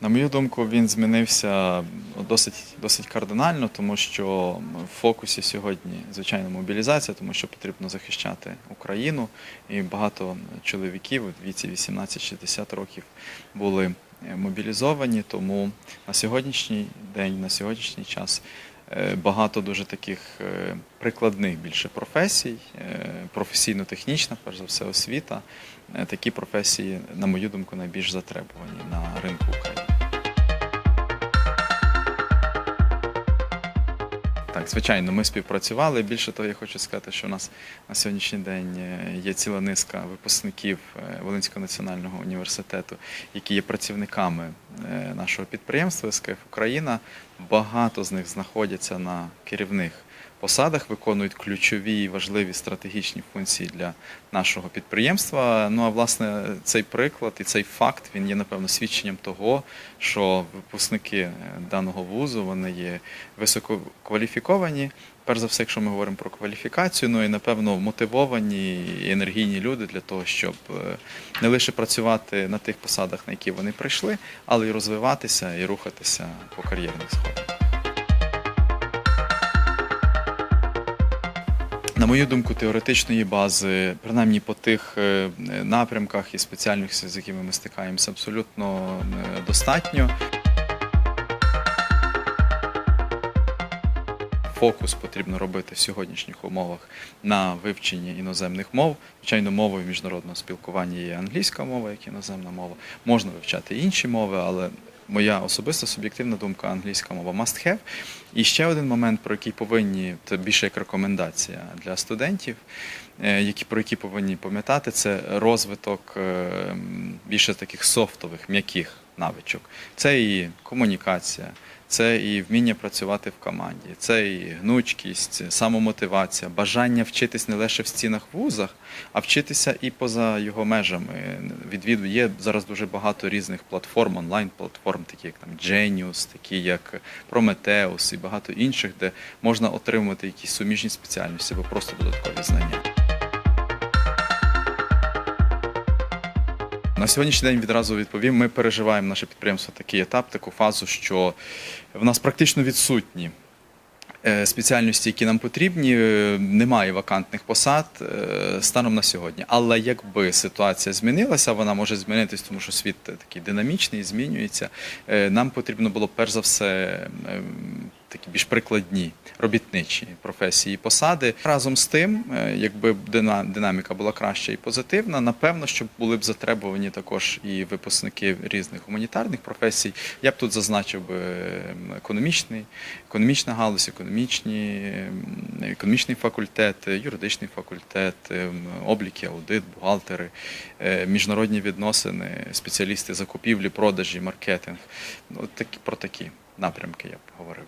На мою думку, він змінився досить, досить кардинально, тому що в фокусі сьогодні, звичайно, мобілізація, тому що потрібно захищати Україну. І багато чоловіків у віці 18-60 років були мобілізовані. Тому на сьогоднішній день, на сьогоднішній час багато дуже таких е, прикладних більше професій, е, професійно-технічна, перш за все, освіта. Е, Такі професії, на мою думку, найбільш затребувані на ринку України. Так, звичайно, ми співпрацювали. Більше того, я хочу сказати, що у нас на сьогоднішній день е, є ціла низка випускників е, Волинського національного університету, які є працівниками е, нашого підприємства СКФ Україна. Багато з них знаходяться на керівних посадах, виконують ключові і важливі стратегічні функції для нашого підприємства. Ну а власне цей приклад і цей факт він є напевно свідченням того, що випускники е, даного вузу вони є висококваліфіковані. Перш за все, якщо ми говоримо про кваліфікацію, ну і напевно мотивовані і енергійні люди для того, щоб е, не лише працювати на тих посадах, на які вони прийшли, але й розвиватися і рухатися по кар'єрних сходах. На мою думку, теоретичної бази, принаймні по тих е, напрямках і спеціальностях, з якими ми стикаємося, абсолютно е, достатньо. Фокус потрібно робити в сьогоднішніх умовах на вивченні іноземних мов. Звичайно, мовою міжнародного спілкування є англійська мова, як іноземна мова. Можна вивчати інші мови, але моя особиста суб'єктивна думка англійська мова must have. І ще один момент, про який повинні, це більше як рекомендація для студентів, е, які, про які повинні пам'ятати, це розвиток е, більше таких софтових, м'яких навичок. Це і комунікація, це і вміння працювати в команді, це і гнучкість, самомотивація, бажання вчитись не лише в стінах вузах, а вчитися і поза його межами. Відвід є зараз дуже багато різних платформ, онлайн-платформ, такі як там Genius, такі як Prometheus і багато інших, де можна отримувати якісь суміжні спеціальності або просто додаткові знання. На сьогоднішній день відразу відповім. Ми переживаємо наше підприємство такий етап, таку фазу, що в нас практично відсутні е, спеціальності, які нам потрібні. Е, Немає вакантних посад е, станом на сьогодні. Але якби ситуація змінилася, вона може змінитись, тому що світ такий динамічний, змінюється. Нам потрібно було перш за все. Такі більш прикладні робітничі професії і посади. Разом з тим, е, якби дина- динаміка була краща і позитивна, напевно, що були б затребувані також і випускники різних гуманітарних професій. Я б тут зазначив би ем, економічний, економічна галузь, економічні, ем, економічний факультет, юридичний факультет, ем, обліки, аудит, бухгалтери, е, міжнародні відносини, спеціалісти закупівлі, продажі, маркетинг. От такі про такі напрямки я б говорив.